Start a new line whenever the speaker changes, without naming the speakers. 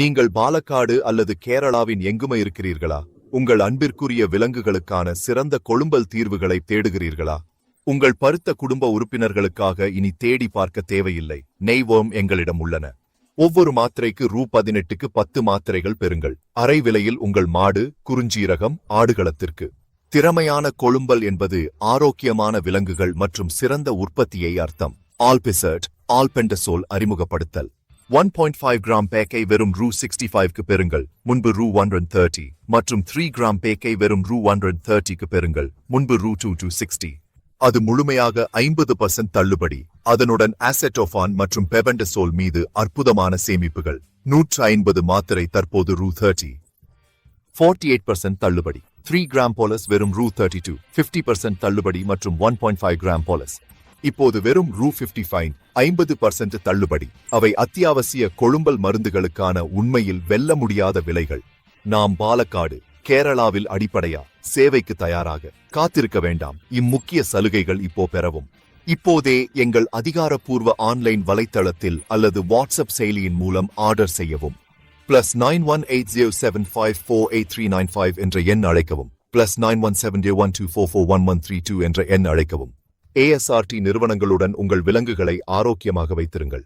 நீங்கள் பாலக்காடு அல்லது கேரளாவின் எங்குமே இருக்கிறீர்களா? உங்கள் அன்பிற்குரிய விலங்குகளுக்கான சிறந்த கொழும்பல் தீர்வுகளை தேடுகிறீர்களா? உங்கள் பருத்த குடும்ப உறுப்பினர்களுக்காக இனி தேடி பார்க்க தேவையில்லை. நெய்வோம் எங்களிடம் உள்ளன. ஒவ்வொரு மாத்திரைக்கு ரூ பதினெட்டுக்கு பத்து மாத்திரைகள் பெறுங்கள். அரை விலையில் உங்கள் மாடு குறிஞ்சீரகம் ஆடுகளத்திற்கு. திறமையான கொழும்பல் என்பது ஆரோக்கியமான விலங்குகள் மற்றும் சிறந்த உற்பத்தியை அர்த்தம். ஆல்பிசர்ட் ஆல்பெண்டசோல் அறிமுகப்படுத்தல். ஒன் பாயிண்ட் ஃபைவ் கிராம் பேக்கை வெறும் ரூ சிக்ஸ்டி ஃபைவ்க்கு பெறுங்கள். முன்பு ரூ ஒன் தேர்ட்டி மற்றும் த்ரீ கிராம் பேக்கை வெறும் ரூ ஒன் தேர்ட்டிக்கு பெறுங்கள். முன்பு ரூ டூ டூ சிக்ஸ்டி அது முழுமையாக ஐம்பது பர்சன்ட் தள்ளுபடி. அதனுடன் ஆசெட்டோஃபான் மற்றும் பெபண்டசோல் மீது அற்புதமான சேமிப்புகள். நூற்று ஐம்பது மாத்திரை தற்போது ரூ தேர்ட்டி ஃபார்ட்டி எயிட் பர்சன்ட் தள்ளுபடி. த்ரீ கிராம் போலஸ் வெறும் ரூ தேர்ட்டி டூ ஃபிஃப்டி பர்சன்ட் தள்ளுபடி மற்றும் one point five gram bolus இப்போது வெறும் ரூ பிப்டி ஃபைன் ஐம்பது பர்சன்ட் தள்ளுபடி. அவை அத்தியாவசிய கொழும்பல் மருந்துகளுக்கான உண்மையில் வெல்ல முடியாத விலைகள். நாம் பாலக்காடு கேரளாவில் அடிப்படையா சேவைக்கு தயாராக. காத்திருக்க வேண்டாம் இம்முக்கிய சலுகைகள் இப்போ பெறவும். இப்போதே எங்கள் அதிகாரப்பூர்வ ஆன்லைன் வலைத்தளத்தில் அல்லது வாட்ஸ்அப் செயலியின் மூலம் ஆர்டர் செய்யவும். Plus nine one eight zero seven five four eight three nine five என்ற எண் அழைக்கவும். Plus nine one seven one two four four one one three two என்ற எண் அழைக்கவும். ஏஎஸ்ஆர்டி நிறுவனங்களுடன் உங்கள் விலங்குகளை ஆரோக்கியமாக வைத்திருங்கள்.